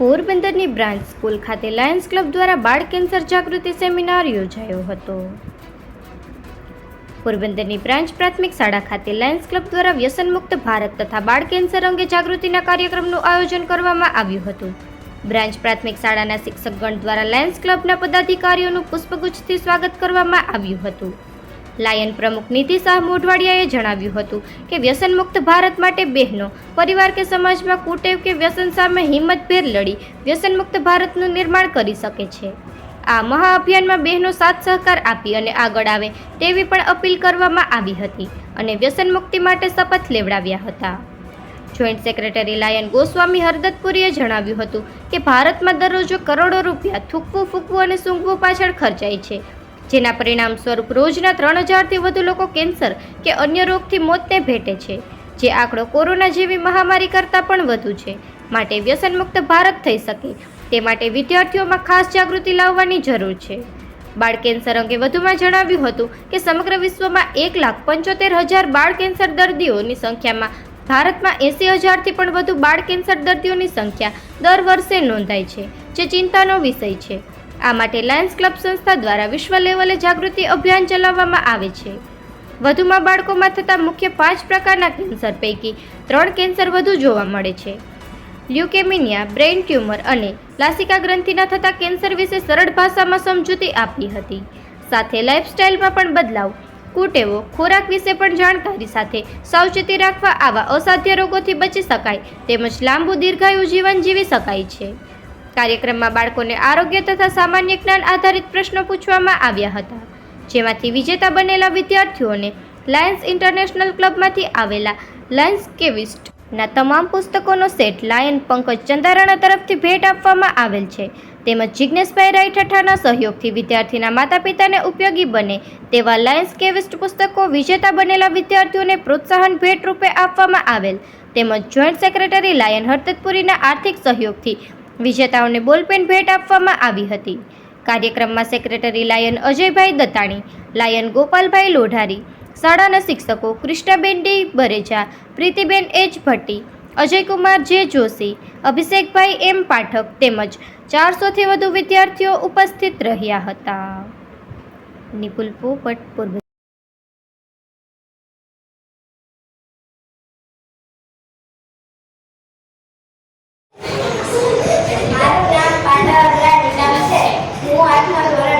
પોરબંદરની branch school ખાતે Lions club દ્વારા બાળ કેન્સર જાગૃતિ સેમિનાર યોજાયો હતો. પોરબંદરની બ્રાન્ચ પ્રાથમિક શાળા ખાતે લાયન્સ ક્લબ દ્વારા વ્યસનમુક્ત ભારત તથા બાળ કેન્સર અંગે જાગૃતિના કાર્યક્રમનું આયોજન કરવામાં આવ્યું હતું. બ્રાન્ચ પ્રાથમિક શાળાના શિક્ષકગણ દ્વારા લાયન્સ ક્લબના પદાધિકારીઓનું પુષ્પગુચ્છથી સ્વાગત કરવામાં આવ્યું હતું. લાયન પ્રમુખ નીતિ શાહ મોઢવાડિયાએ જણાવ્યું હતું કે વ્યસનમુક્ત ભારત માટે બહેનો, પરિવાર કે સમાજમાં કુટેવ કે વ્યસન સામે હિંમતભેર લડી વ્યસનમુક્ત ભારતનું નિર્માણ કરી શકે છે. આ મહાઅભિયાનમાં બહેનો સાથ સહકાર આપી અને આગળ આવે તેવી પણ અપીલ કરવામાં આવી હતી અને વ્યસન મુક્તિ માટે શપથ લેવડાવ્યા હતા. જોઈન્ટ સેક્રેટરી લાયન ગોસ્વામી હરદતપુરીએ જણાવ્યું હતું કે ભારતમાં દરરોજ કરોડો રૂપિયા થૂકવું, ફૂંકવું અને સૂંઘવું પાછળ ખર્ચાય છે. જેના પરિણામ સ્વરૂપ રોજના ત્રણ હજારથી વધુ લોકો કેન્સર કે અન્ય રોગથી મોતને ભેટે છે. જે આંકડો કોરોના જેવી મહામારી કરતાં પણ વધુ છે. માટે વ્યસનમુક્ત ભારત થઈ શકે. તે માટે વિદ્યાર્થીઓમાં ખાસ જાગૃતિ લાવવાની જરૂર છે. બાળ કેન્સર અંગે વધુમાં જણાવ્યું હતું કે સમગ્ર વિશ્વમાં એક લાખ પંચોતેર હજાર બાળ કેન્સર દર્દીઓની સંખ્યામાં ભારતમાં એંસી હજારથી પણ વધુ બાળ કેન્સર દર્દીઓની સંખ્યા દર વર્ષે નોંધાય છે, જે ચિંતાનો વિષય છે. આ માટે લાયન્સ ક્લબ સંસ્થા દ્વારા વિશ્વ લેવલે જાગૃતિ અભિયાન ચલાવવામાં આવે છે. વધુમાં બાળકોમાં થતા મુખ્ય પાંચ પ્રકારના કેન્સર પૈકી ત્રણ કેન્સર વધુ જોવા મળે છે. લ્યુકેમિનિયા, બ્રેઇન ટ્યુમર અને લાસિકા ગ્રંથિના થતા કેન્સર વિશે સરળ ભાષામાં સમજૂતી આપી હતી. સાથે લાઇફસ્ટાઇલમાં પણ બદલાવ, કુટેવો, ખોરાક વિશે પણ જાણકારી સાથે સાવચેતી રાખવા આવા અસાધ્ય રોગોથી બચી શકાય તેમજ લાંબુ દીર્ઘાયુ જીવન જીવી શકાય છે. કાર્યક્રમમાં બાળકોને આરોગ્ય તથા સામાન્ય જ્ઞાન આધારિત પ્રશ્નો પૂછવામાં આવ્યા હતા. જેમાંથી વિજેતા બનેલા વિદ્યાર્થીઓને લાયન્સ ઇન્ટરનેશનલ ક્લબમાંથી આવેલા લાયન્સ કેવિસ્ટના તમામ પુસ્તકોનો સેટ લાયન પંકજ ચંદારાણા તરફથી ભેટ આપવામાં આવેલ છે. તેમજ જિજ્ઞેશભાઈ રાયઠાઠાના સહયોગથી વિદ્યાર્થીના માતા પિતાને ઉપયોગી બને તેવા લાયન્સ કેવિસ્ટ પુસ્તકો વિજેતા બનેલા વિદ્યાર્થીઓને પ્રોત્સાહન ભેટ રૂપે આપવામાં આવેલ. તેમજ જોઈન્ટ સેક્રેટરી લાયન હરતતપુરીના આર્થિક સહયોગથી વિજેતાઓને બોલપેન ભેટ આપવામાં આવી હતી. કાર્યક્રમમાં secretary lion Ajaybhai Dattani, lion Gopalbhai Lodhari, શાળાના શિક્ષકો Krishnaben D Bareja, Preetiben H Bhatti, Ajaykumar J Joshi, Abhishekbhai એમ પાઠક તેમજ ચારસોથી વધુ વિદ્યાર્થીઓ ઉપસ્થિત રહ્યા હતા. નિપુલ પોપટ પોરબંદર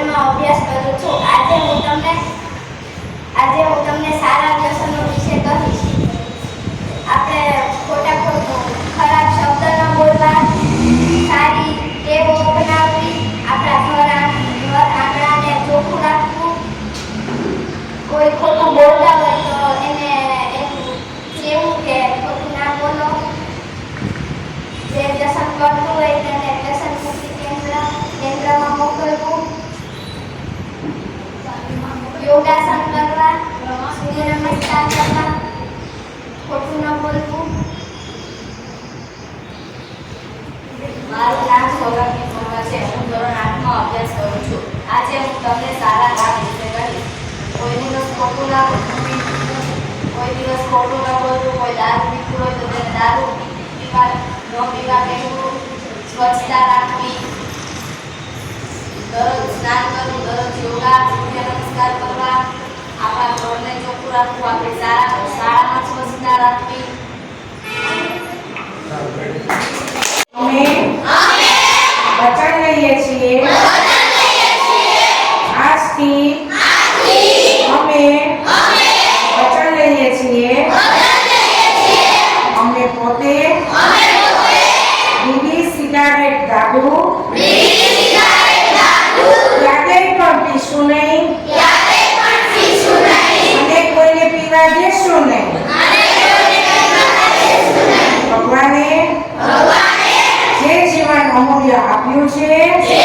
આઠમા અભ્યાસ કરું છું. આજે હું તમને આજે હું તમને સારા વ્યસનો વિશે કહીશ. આપણે ખોટા ખરાબ શબ્દ ન બોલવા. સારી ટેવો અપનાવવી. આપણા ઘર ઘર આંગણાને ચોખ્ખું રાખવું. કોઈ ખોટું બોલતા હોય તો એને એવું કહેવું કે ખોટું ના બોલો. જે વ્યસન કરતું હોય તેને વ્યસન મુક્તિ કેન્દ્ર કેન્દ્રમાં મોકલવું યોગાસન કરવા સૂર્ય નમસ્કાર કરવા ખોટું ન બોલવું મારું નામ છે હું ધોરણ આઠમાં અભ્યાસ કરું છું. આજે હું તમને સારા કામ વિશે કહીશ. કોઈ દિવસ ખોટું ના કોઈ દિવસ ખોટું ન બોલવું કોઈ દારૂ પીતું હોય તો તેને દારૂ પીવા ન પીવા કહેવું. સ્વચ્છતા રાખવી. દરરોજ સ્નાન કરવું દરરોજ યોગા સૂર્ય નમસ્કાર કરવા. આપણા ઘરને ચોખ્ખું રાખવું આપણે સારા શાળામાં સ્વચ્છતા રાખવી. અમે wheelchair. Yeah.